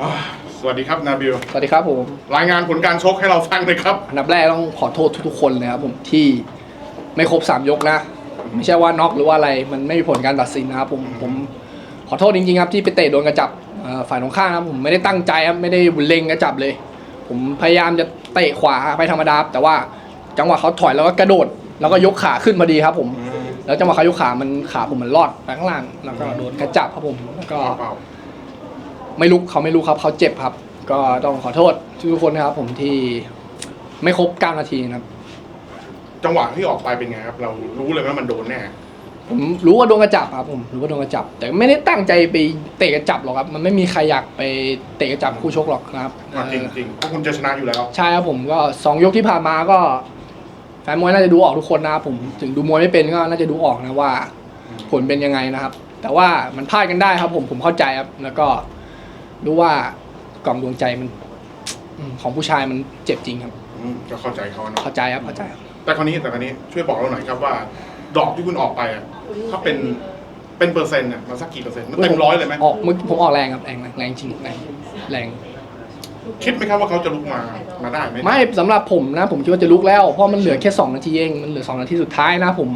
อ่าสวัสดีครับนาบิลสวัสดีครับผม รายงานผลการชกให้เราฟังหน่อยครับอันดับแรกต้องขอโทษทุกๆคนเลยครับผมที่ไม่ครบสามยกนะ ไม่ใช่ว่าน็อกหรือว่าอะไรมันไม่มีผลการตัดสินนะครับผมผมขอโทษจริงๆครับที่ไปเตะโดนกระจับเอ่อฝ่ายตรงข้ามครับผมไม่ได้ตั้งใจครับไม่ได้เล็งกระจับเลย ผมพยายามจะเตะขวาไปธรรมดาแต่ว่าจังหวะเขาถอยแล้วก็กระโดด แล้วก็ยกขาขึ้นพอดีครับผมแล้วจังหวะเขายกขามันขาผมมันรอดไปข้างล่างแล้วก็โดนกระจับครับผมแล้วก็เปล่า ไม่ลุกเขาไม่ลุกครับเขาเจ็บครับ ก็ต้องขอโทษทุกคนนะครับ ผมที่ไม่ครบ9นาทีนะครับๆจังหวะที่ออกไปเป็นไงครับ เรารู้เลยว่ามันโดนแน่ผมรู้ว่าโดนกระจับครับผมรู้ว่าโดนกระจับ แต่ไม่ได้ตั้งใจไปเตะกระจับหรอกครับ มันไม่มีใครอยากไปเตะกระจับคู่ชกหรอกนะครับอะจริงเออจริงๆเพราะคุณจะชนะอยู่แล้ว ใช่ครับผมก็สองยกที่ผ่านมาก็แฟนมวยน่าจะดูออกทุกคนนะครับผมถึงดูมวยไม่เป็นก็น่าจะดูออกนะว่า ผลเป็นยังไงนะครับ แต่ว่ามันพลาดกันได้ครับผมผมเข้าใจครับ แล้วก็ รู้ว่ากล่องดวงใจมันอืมของผู้ชายมันเจ็บจริงครับ อืมก็เข้าใจเขาเนาะเข้าใจครับเข้าใจครับ แต่คราวนี้แต่คราวนี้ช่วยบอกเราหน่อยครับว่า ดอกที่คุณออกไปอะถ้าเป็นเป็นเปอร์เซ็นต์เนี่ยมันสักกี่เปอร์เซ็นต์มันเต็มร้อยเลยไหมออกเมื่อผมออกแรงครับแรงแรงจริงแรงแรงคิดไหมครับว่าเขาจะลุกมามาได้ไหมไม่สำหรับผมนะ ผมคิดว่าจะลุกแล้ว เพราะมันเหลือแค่2นาทีเองมันเหลือ2นาทีสุดท้ายนะผม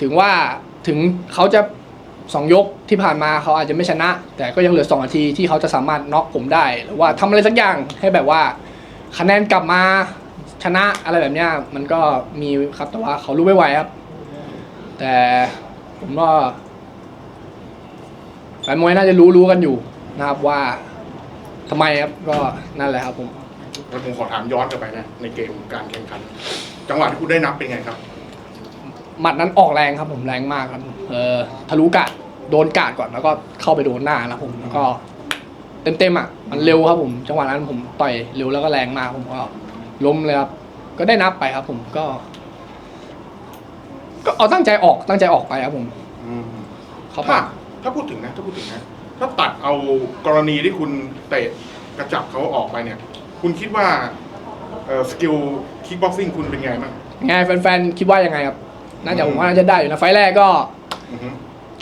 ถึงว่าถึงเขาจะ สองยกที่ผ่านมาเขาอาจจะไม่ชนะ แต่ก็ยังเหลือ2นาทีที่เขาจะสามารถน็อกผมได้ หรือว่าทำอะไรสักอย่างให้แบบว่า คะแนนกลับมาชนะอะไรแบบเนี้ยมันก็มีครับแต่ว่าเขารู้ไม่ไหวครับ แต่ผมก็แฟนมวยน่าจะรู้รู้กันอยู่นะครับว่าทำไมครับก็นั่นแหละครับผมแล้วผมขอถามย้อนกลับไปนะในเกมการแข่งขัน จังหวะที่คุณได้นับเป็นไงครับ หมัดนั้นออกแรงครับผมแรงมากครับเออทะลุกาดโดนกาดก่อนแล้วก็เข้าไปโดนหน้าแล้วผมแล้วก็ เต็มๆอะมันเร็วครับผม จังหวะนั้นผมต่อยเร็วแล้วก็แรงมากผมก็ล้มเลยครับ ก็ได้นับไปครับ ผมก็ ก็เอาตั้งใจออกตั้งใจออกไปครับผม อืมเขาปาถ้าดถ้าพูดถึงนะ ถ้าพูดถึงนะ ถ้าตัดเอากรณีที่คุณเตะกระจับเขาออกไปเนี่ย คุณคิดว่าเอ่อสกิลคิกบ็อกซิ่งคุณเป็นไงบ้าง ไงแฟนๆคิดว่ายังไงครับ น่าจะผมว่าน่าจะได้อยู่นะไฟล์แรกก็อือฮึ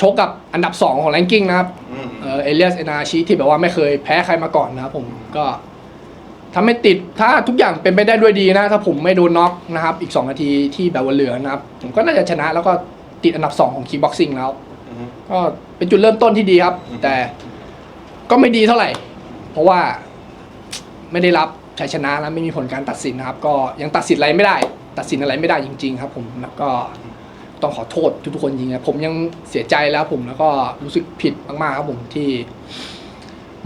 ชกกับอันดับ 2 ของแรงกิ้งนะครับอืมเออเอเลียสเอนาชิที่แบบว่าไม่เคยแพ้ใครมาก่อนนะครับผมก็ถ้าไม่ติดถ้าทุกอย่างเป็นไปได้ด้วยดีนะ ถ้าผมไม่โดนน็อกนะครับ อีก 2 นาทีที่แบบว่าเหลือนะครับ ผมก็น่าจะชนะแล้วก็ติดอันดับ 2 ของคีบ็อกซิ่งแล้ว อือฮึ ก็เป็นจุดเริ่มต้นที่ดีครับ อืม แต่ก็ไม่ดีเท่าไหร่ เพราะว่าไม่ได้รับชัยชนะแล้วไม่มีผลการตัดสินนะครับ ก็ยังตัดสินอะไรไม่ได้ ตัดสินอะไรไม่ได้จริง ๆ ครับ ผมแล้วก็ ต้องขอโทษทุกๆคนจริงๆผมยังเสียใจแล้วผมแล้วก็รู้สึกผิดมากๆครับผมที่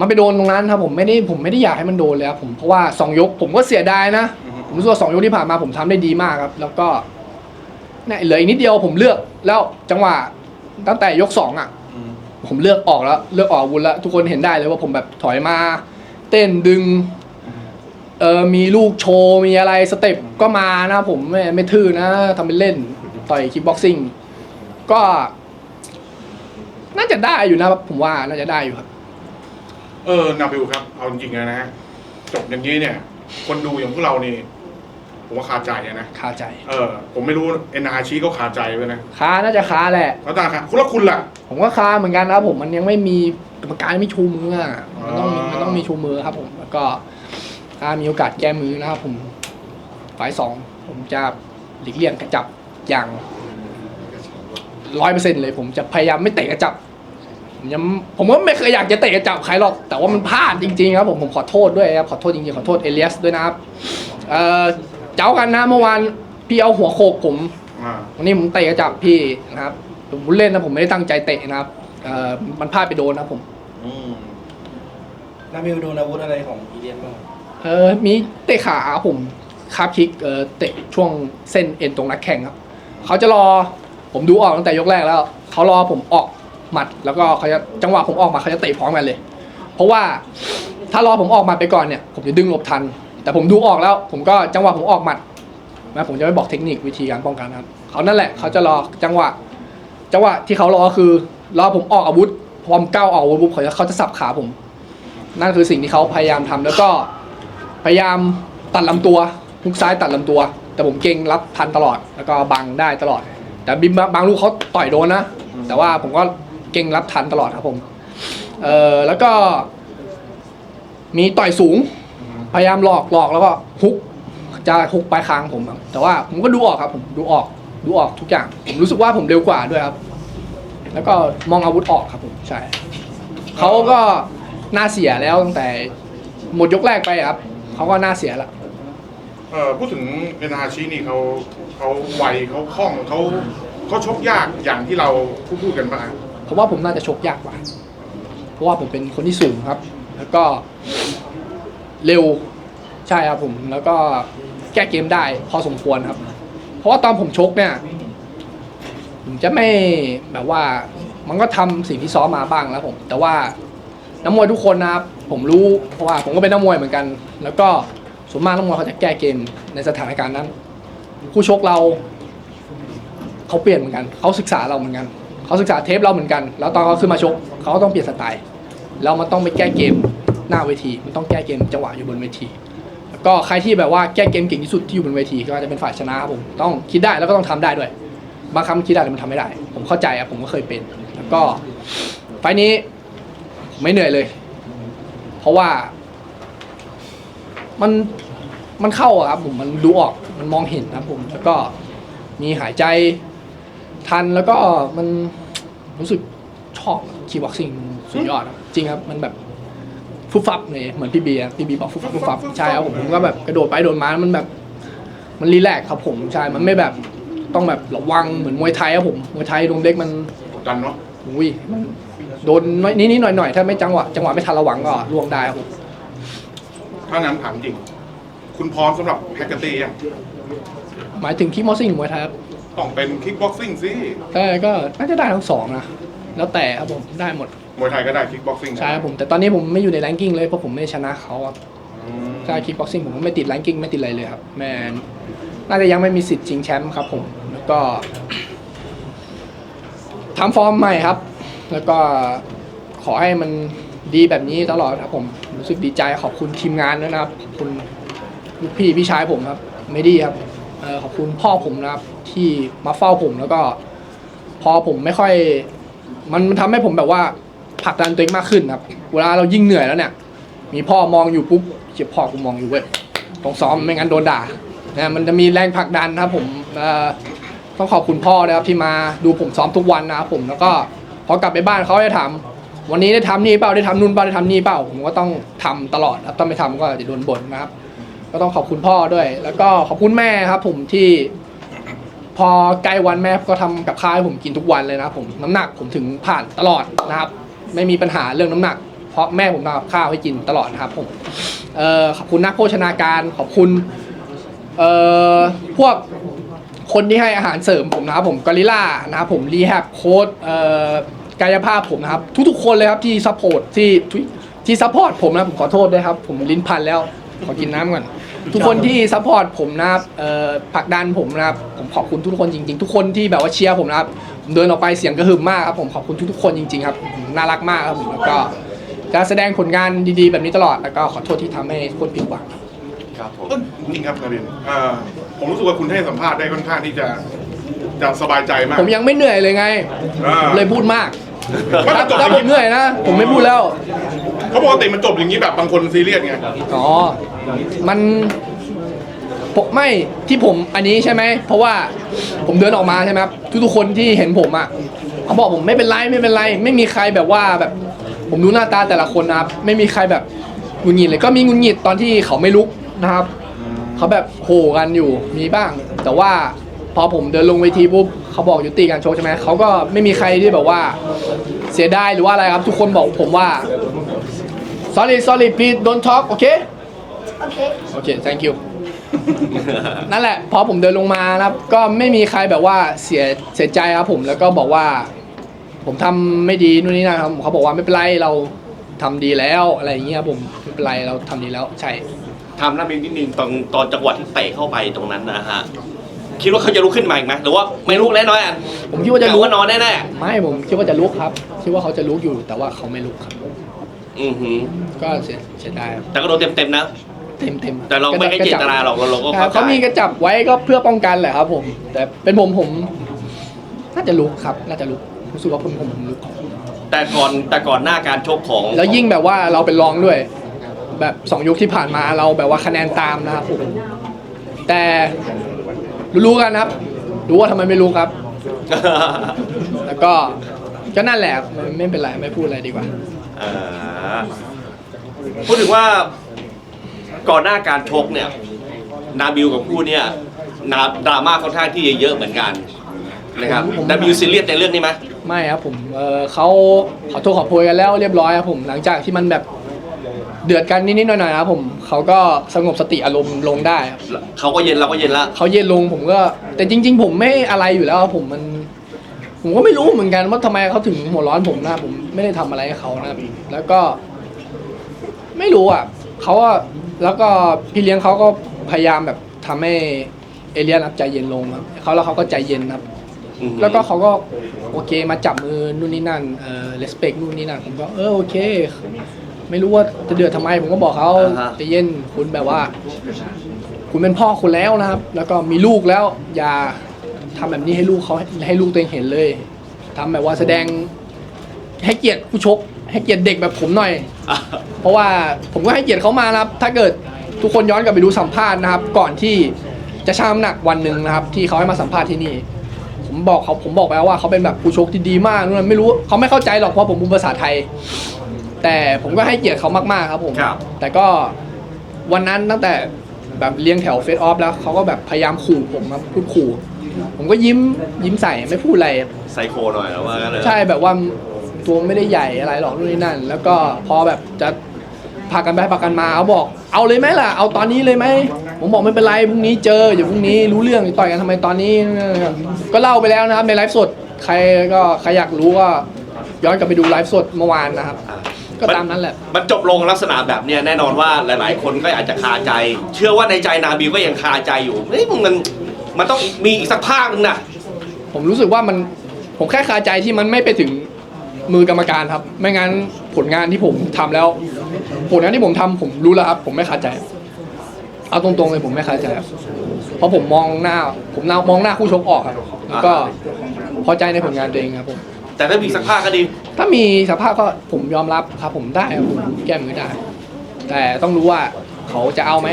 มันไปโดนตรงนั้นครับผมไม่ได้ผมไม่ได้อยากให้มันโดนเลยครับผมเพราะว่าสองยกผมก็เสียดายนะอือฮึผมรู้สึกว่าสองยกที่ผ่านมาผมทำได้ดีมากครับ แล้วก็เนี่ยเหลืออีกนิดเดียวผมเลือกแล้วจังหวะตั้งแต่ยกสองอะ อืมผมเลือกออกแล้วเลือกออกอาวุธแล้ว ทุกคนเห็นได้เลยว่าผมแบบถอยมา เต้นดึงเออมีลูกโชว์มีอะไรสเต็ปก็มานะผมไม่ไม่ทื่อนะทำเป็นเล่น ต่อยคิกบ็อกซิ่งก็ น่าจะได้อยู่นะครับ ผมว่าน่าจะได้อยู่ครับ เออนาบิลครับ เอาจริงๆนะฮะจบอย่างนี้เนี่ย คนดูอย่างพวกเรานี่ผมว่าคาใจอะนะคาใจ เออ ผมไม่รู้เอ็นอาชีก็คาใจไว้นะคาน่าจะคาแหละแล้วตาครับคุณละคุณล่ะ ผมก็คาเหมือนกันนะครับผมมันยังไม่มีกรรมการไม่ชูมืออะมันต้องมีอ๋อมันต้องมีชูมือครับผม แล้วก็ ถ้ามีโอกาสแก้มือนะครับผมไฟล์สองผมจะหลีกเลี่ยงกระจับ อย่างร้อยเปอร์เซ็นต์เลย ผมจะพยายามไม่เตะกระจับ ผมยังผมก็ไม่เคยอยากจะเตะกระจับใครหรอก แต่ว่ามันพลาดจริงๆครับผมผมขอโทษด้วยครับขอโทษจริงๆขอโทษเอเลียสด้วยนะครับเออเจ้ากันนะเมื่อวานพี่เอาหัวโขกผมอ่าวันนี้ผมเตะกระจับพี่นะครับผมเล่นนะผมไม่ได้ตั้งใจเตะนะครับเอ่อมันพลาดไปโดนนะครับผมอืมนาบิลโดนอาวุธอะไรของอีเดียนบ้างเออมีเตะขาครับผมคาบคิกเออเตะช่วงเส้นเอ็นตรงนักแข่งครับ เขาจะรอผมดูออกตั้งแต่ยกแรกแล้ว เขารอผมออกหมัด แล้วก็เขาจะจังหวะผมออกมาเขาจะเตะพร้อมกันเลย เพราะว่าถ้ารอผมออกหมัดไปก่อนเนี่ย ผมจะดึงหลบทัน แต่ผมดูออกแล้ว ผมก็จังหวะผมออกหมัดนะผมจะไม่บอกเทคนิควิธีการป้องกันนะครับเขานั่นแหละเขาจะรอจังหวะ จังหวะที่เขารอคือรอผมออกอาวุธพร้อมก้าวออกอาวุธปุ๊บเขาจะเขาจะสับขาผม นั่นคือสิ่งที่เขาพยายามทำแล้วก็พยายามตัดลำตัวทุกซ้ายตัดลำตัว แต่ผมเก่งรับทันตลอด แล้วก็บังได้ตลอด แต่บิมบางลูกเขาต่อยโดนนะ แต่ว่าผมก็เก่งรับทันตลอดครับผม เออแล้วก็ มีต่อยสูง พยายามหลอกหลอกแล้วก็ฮุก จะฮุกปลายคางผมครับแต่ว่าผมก็ดูออกครับ ผมดูออกดูออกทุกอย่าง ผมรู้สึกว่าผมเร็วกว่าด้วยครับ แล้วก็มองอาวุธออกครับผมใช่เขาก็น่าเสียแล้วตั้งแต่หมดยกแรกไปครับเขาก็น่าเสียละ เออพูดถึงเอนาฮาชินี่เขาเขาไวเขาคล่องเขาเขาชกยากอย่างที่เราพูดพูดกันมาผมว่าผมน่าจะชกยากกว่า เพราะว่าผมเป็นคนที่สูงครับ แล้วก็เร็วใช่ครับผม แล้วก็แก้เกมได้พอสมควรครับ เพราะว่าตอนผมชกเนี่ย ผมจะไม่แบบว่ามันก็ทำสิ่งที่ซ้อมมาบ้างแล้วผม แต่ว่านักมวยทุกคนนะครับผมรู้เพราะว่าผมก็เป็นนักมวยเหมือนกัน แล้วก็ ส่วนมากนักมวยเขาจะแก้เกมในสถานการณ์นั้น คู่ชกเราเขาเปลี่ยนเหมือนกันเขาศึกษาเราเหมือนกันเขาศึกษาเทปเราเหมือนกัน แล้วตอนเขาขึ้นมาชกเขาก็ต้องเปลี่ยนสไตล์แล้วมันต้องไปแก้เกมหน้าเวที มันต้องแก้เกมจังหวะอยู่บนเวที แล้วก็ใครที่แบบว่าแก้เกมเก่งที่สุดที่อยู่บนเวทีก็จะเป็นฝ่ายชนะครับผมต้องคิดได้แล้วก็ต้องทำได้ด้วยบางคำคิดได้แต่มันทำไม่ได้ ผมเข้าใจอะผมก็เคยเป็น แล้วก็ไฟนี้ไม่เหนื่อยเลย เพราะว่ามัน มันเข้าอะครับผมมันดูออกมันมองเห็นนะครับผมแล้วก็มีหายใจทันแล้วก็มันรู้สึกชอบคีบ็อกซิ่งสุดยอดครับจริงครับมันแบบฟุบฟับเลยเหมือนพี่เบียร์พี่บีบอกฟุบฟับฟุบฟับใช่ครับผมผมก็แบบกระโดดไปโดดมามันแบบ มันรีแลกซ์ครับผมใช่มันไม่แบบต้องแบบระวังเหมือนมวยไทยครับผมมวยไทยโดนเล็กมันกดดันเนาะอุ้ยมันโดนนิดนิดๆหน่อยหน่อยๆถ้าไม่จังหวะจังหวะไม่ทันระวังก็ล่วงได้ครับผมถ้างั้นถามจริง คุณพร้อมสำหรับแฮกเกอร์ตี้ยังหมายถึงคิกมอสซิ่งหรือมวยไทยครับต้องเป็นคิกบ็อกซิ่งสิแต่ก็น่าจะได้ทั้งสองนะ แล้วแต่ครับผมได้หมดมวยไทยก็ได้คิกบ็อกซิ่งใช่ครับผมแต่ตอนนี้ผมไม่อยู่ในแรงกิ้งเลยเพราะผมไม่ได้ชนะเขาครับใช่คิกบ็อกซิ่งผมก็ไม่ติดแรงกิ้งไม่ติดอะไรเลยครับแมนน่าจะยังไม่มีสิทธิ์ชิงแชมป์ครับ ผมแล้วก็ทำฟอร์มใหม่ครับ แล้วก็ขอให้มันดีแบบนี้ตลอดครับผมรู้สึกดีใจขอบคุณทีมงานด้วยนะครับขอบคุณ ลูกพี่พี่ชายผมครับไม่ดีครับเอ่อขอบคุณพ่อผมนะครับ ที่มาเฝ้าผมแล้วก็ พอผมไม่ค่อย มันมันทำให้ผมแบบว่าผลักดันตัวเองมากขึ้นครับ เวลาเรายิ่งเหนื่อยแล้วเนี่ย มีพ่อมองอยู่ปุ๊บเจ็บพ่อกูมองอยู่เว้ยต้องซ้อมไม่งั้นโดนด่านะมันจะมีแรงผลักดันนะครับผมเอ่อต้องขอบคุณพ่อนะครับที่มาดูผมซ้อมทุกวันนะครับผมแล้วก็พอกลับไปบ้านเขาจะถามวันนี้ได้ทำนี่เปล่าได้ทำนู่นเปล่าได้ทำนี่เปล่าผมก็ต้องทำตลอดครับถ้าไม่ทำก็จะโดนบ่นนะครับ ก็ต้องขอบคุณพ่อด้วย แล้วก็ขอบคุณแม่ครับ ผมที่ พอใกล้วันแม่ก็ทำกับข้าวให้ผมกินทุกวันเลยนะครับผมน้ำหนักผมถึงผ่านตลอดนะครับ ไม่มีปัญหาเรื่องน้ำหนัก เพราะแม่ผมทำกับข้าวให้กินตลอดนะครับ ผมเอ่อขอบคุณนักโภชนาการขอบคุณเอ่อพวกคนที่ให้อาหารเสริมผมนะครับผมกอริล่านะครับผมรีแฮบโค้ดเอ่อกายภาพผมนะครับ ทุกๆ คนเลยครับที่ซัพพอร์ตที่ที่ซัพพอร์ตผมนะผมขอโทษด้วยครับ ผมลิ้นพันแล้ว ขอกินน้ำก่อน ทุกคนที่ซัพพอร์ตผมนะครับเอ่อผลักดันผมนะครับผมขอบคุณทุกคนจริง ๆ ทุกคนที่แบบว่าเชียร์ผมนะครับผมเดินออกไปเสียงกระหึ่มมากครับผมขอบคุณทุกๆคนจริงๆครับผมน่ารักมากครับผมแล้วก็จะแสดงผลงานดีๆ แบบนี้ตลอดแล้วก็ขอโทษที่ทำให้คนผิดหวังครับผมเอ้ยจริงครับนารินทร์เอ่อผมรู้สึกว่าคุณให้สัมภาษณ์ได้ค่อนข้างที่จะจะสบายใจมากผมยังไม่เหนื่อยเลยไง อ่า เลยพูดมากไม่ถ้ามันจบอถ้าย่างผมเหนื่อยนะ ผมไม่พูดแล้ว เขาปกติมันจบอย่างนี้แบบบางคนซีเรียสไงอ๋อ มันผมไม่ที่ผมอันนี้ใช่ไหม เพราะว่าผมเดินออกมาใช่ไหมครับทุกๆคนที่เห็นผมอะเขาบอกผมไม่เป็นไรไม่เป็นไร ไม่มีใครแบบว่าแบบ ผมดูหน้าตาแต่ละคนนะครับ ไม่มีใครแบบหงุดหงิดเลยก็มีหงุดหงิดตอนที่เขาไม่ลุกนะครับ เขาแบบโหกันอยู่มีบ้าง แต่ว่า พอผมเดินลงเวทีปุ๊บเขาบอกยุติการโชว์ใช่ไหมเขาก็ไม่มีใครที่แบบว่าเสียดายหรือว่าอะไรครับ ทุกคนบอกผมว่า sorry sorry please don't talk โอเค Okay. โอเค thank you นั่นแหละ พอผมเดินลงมานะครับ ก็ไม่มีใครแบบว่าเสียเสียใจครับผม แล้วก็บอกว่า ผมทำไม่ดีนู่นนี่นะครับเขาบอกว่าไม่เป็นไรเราทำดีแล้วอะไรอย่างเงี้ยครับผมไม่เป็นไรเราทำดีแล้วใช่ ทำน้ำมินนิดนึงตอนตอนจังหวะที่เตะเข้าไปตรงนั้นนะฮะ คิดว่าเขาจะลุกขึ้นมาอีกไหมหรือว่าไม่ลุกแน่นอนอะผมคิดว่าจะกลุกว่านอนแน่ไม่ผมคิดว่าจะลุกครับคิดว่าเขาจะลุกอยู่แต่ว่าเขาไม่ลุกครับ ๆอือหือก็เสียเสียดายครับแต่ก็โดนเต็มๆนะ เต็มเต็มแต่เราไม่ให้เจตนาหรอกเราเราก็ครัเข้าบใจเขามีกระจับไว้ก็เพื่อป้องกันแหละครับ ผม แต่เป็นผมผมน่าจะลุกครับ น่าจะลุกรู้สึกว่าผมผมผมลุกแต่ก่อนแต่ก่อนหน้าการชกของแล้วยิ่งแบบว่าเราเป็นรองด้วย แบบสองยกที่ผ่านมาเราแบบว่าคะแนนตามนะครับผมแต่ รู้ๆกันนะครับ รู้ว่าทำไมไม่รู้ครับ แล้วก็ก็นั่นแหละไม่ไม่เป็นไรไม่พูดอะไรดีกว่า อ่าพูดถึงว่าก่อนหน้าการชกเนี่ย นาบิวกับคู่เนี่ยนาดราม่าค่อนข้างที่จะเยอะเหมือนกันนะครับผมนาบิวซีเรียสในเรื่องนี้ไหม ไม่ครับผมเออเขาขอโทษขอโพยกันแล้วเรียบร้อยครับผมหลังจากที่มันแบบ เดือดกันนิดๆหน่อยๆครับผมเขาก็สงบสติอารมณ์ลงได้ครับเขาก็เย็นเราก็เย็นละ เขาเย็นลงผมก็ แต่จริง ๆ ผมไม่อะไรอยู่แล้วครับผมมัน ผมก็ไม่รู้เหมือนกันว่าทำไมเขาถึงหัวร้อนผมนะผมไม่ได้ทำอะไรให้เขานะครับแล้วก็ ไม่รู้อะเขาก็แล้วก็พี่เลี้ยงเขาก็พยายามแบบทำให้เอเลียนครับใจเย็นลงครับเขาแล้วเขาก็ใจเย็นครับ อืมแล้วก็เขาก็โอเคมาจับมือนู่นนี่นั่นเอ่อ respect นู่นนี่นั่นผมก็เออโอเค ไม่รู้ว่าจะเดือดทำไม ผมก็บอกเขาใจะเย็นคุณแบบว่า คุณเป็นพ่อคุณแล้วนะครับ แล้วก็มีลูกแล้ว อย่าทำแบบนี้ให้ลูกเขาให้ลูกตัวเองเห็นเลยทำแบบว่าแสดงให้เกียรติผู้ชก ให้เกียรติเด็กแบบผมหน่อย อะเพราะว่าผมก็ให้เกียรติเขามานะครับ ถ้าเกิดทุกคนย้อนกลับไปดูสัมภาษณ์นะครับ ก่อนที่จะชั่งน้ำหนักวันหนึ่งนะครับ ที่เขาให้มาสัมภาษณ์ที่นี่ ผมบอกเขาผมบอกไปแล้วว่าเขาเป็นแบบผู้ชกที่ดีมากนู่นนไม่รู้เขาไม่เข้าใจหรอกเพราะผมพูดภาษาไทย แต่ผมก็ให้เกียรติเขามากๆครับผม ครับ แต่ก็วันนั้นตั้งแต่แบบเลี้ยงแถวเฟซออฟแล้วเขาก็แบบพยายามขู่ผมครับพูดขู่ ผมก็ยิ้มยิ้มใส่ไม่พูดอะไร ไซโคหน่อยแล้วว่ากันเลยใช่แบบว่าตัวไม่ได้ใหญ่อะไรหรอกนู่นนี่นั่น แล้วก็พอแบบจะพากันไปพากันมาเขาบอก เอาเลยไหมล่ะ เอาตอนนี้เลยไหมผมบอกไม่เป็นไรพรุ่งนี้เจอเดี๋ยวพรุ่งนี้รู้เรื่องต่อยกันทำไมตอนนี้ ก็เล่าไปแล้วนะครับในไลฟ์สดใครก็ใครอยากรู้ก็ย้อนกลับไปดูไลฟ์สดเมื่อวานนะครับ อะ ก็ตามนั้นแหละ มันจบลงลักษณะแบบเนี้ยแน่นอนว่าหลาย ๆ คนก็อาจจะคาใจ เชื่อว่าในใจนาบิวก็ยังคาใจอยู่เฮ้ยมึงมันมันต้องมีอีกสักภาคนึงนะผมรู้สึกว่ามันผมแค่คาใจที่มันไม่ไปถึงมือกรรมการครับ ไม่งั้นผลงานที่ผมทำแล้ว ผลงานที่ผมทำผมรู้แล้วครับ ผมไม่คาใจ เอาตรงๆเลยผมไม่คาใจครับเพราะผมมองหน้า ผมมองหน้าคู่ชกออกครับแล้วก็พอใจในผลงานตัวเองครับผม แต่ถ้ามีอีกสักภาคก็ดี ถ้ามีสภาพก็ผมยอมรับครับ ผมได้ครับผมแก้มือได้ แต่ต้องรู้ว่าเขาจะเอาไหม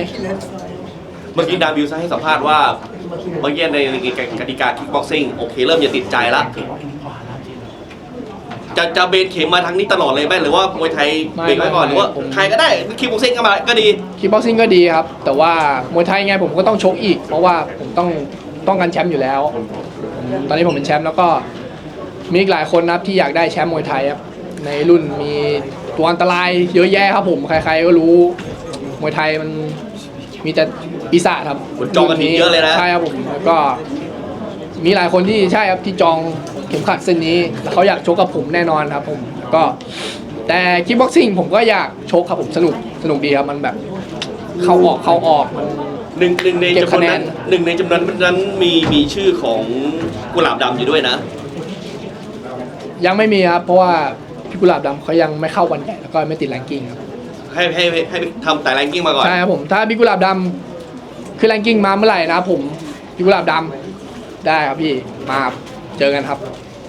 เมื่อกี้นาบิวให้สัมภาษณ์ว่าเมื่อกี้ในกติกาคิกบ็อกซิ่งโอเค เริ่มจะติดใจละจะจะเบนเข็มมาทางนี้ตลอดเลยไหมหรือว่ามวยไทยไม่เบรกไว้ก่อนหไม่รือว่าผมใครก็ได้คิกบ็อกซิ่งก็มาก็ดี คิกบ็อกซิ่งก็ดีครับ แต่ว่ามวยไทยไงผมก็ต้องชกอีก เพราะว่าผมต้องต้องการแชมป์อยู่แล้วผมตอนนี้ผมเป็นแชมป์แล้วก็ มีอีกหลายคนนะครับที่อยากได้แชมป์มวยไทยครับในรุ่นมีตัวอันตรายเยอะแยะครับผมใครๆก็รู้มวยไทยมันมีแต่ปีศาจครับคนจองกันทีเยอะเลยนะ ใช่ครับผมแล้วก็มีหลายคนที่ใช่ครับที่จองเข็มขัดเส้นนี้แล้วเขาอยากชกกับผมแน่นอนครับผมแล้วก็แต่คิกบ็อกซิ่งผมก็อยากชกครับผมสนุกสนุกดีครับมันแบบ เข้าออกเข้าออกมัน หนึ่งหนึ่งในเก็บจำนวนคะแนนั้นน หนึ่งในจำนวนนั้นมีมีชื่อของกุหลาบดำอยู่ด้วยนะ ยังไม่มีครับ เพราะว่าพี่กุหลาบดำเขายังไม่เข้าวันใหญ่แล้วก็ไม่ติดแรงกิ้งครับ ให้ให้ให้ให้ทำแต่แรงกิ้งมาก่อน ใช่ครับผม ถ้าพี่กุหลาบดำขึ้นแรงกิ้งมาเมื่อไหร่นะครับผมพี่กุหลาบดำได้ครับพี่มาเจอกันครับ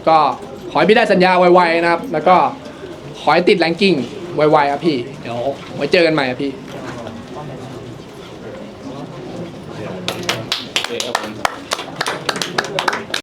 ก็ขอให้พี่ได้สัญญาไวๆนะครับ แล้วก็ขอให้ติดแรงกิ้งไวๆครับพี่ เดี๋ยวไว้เจอกันใหม่ครับพี่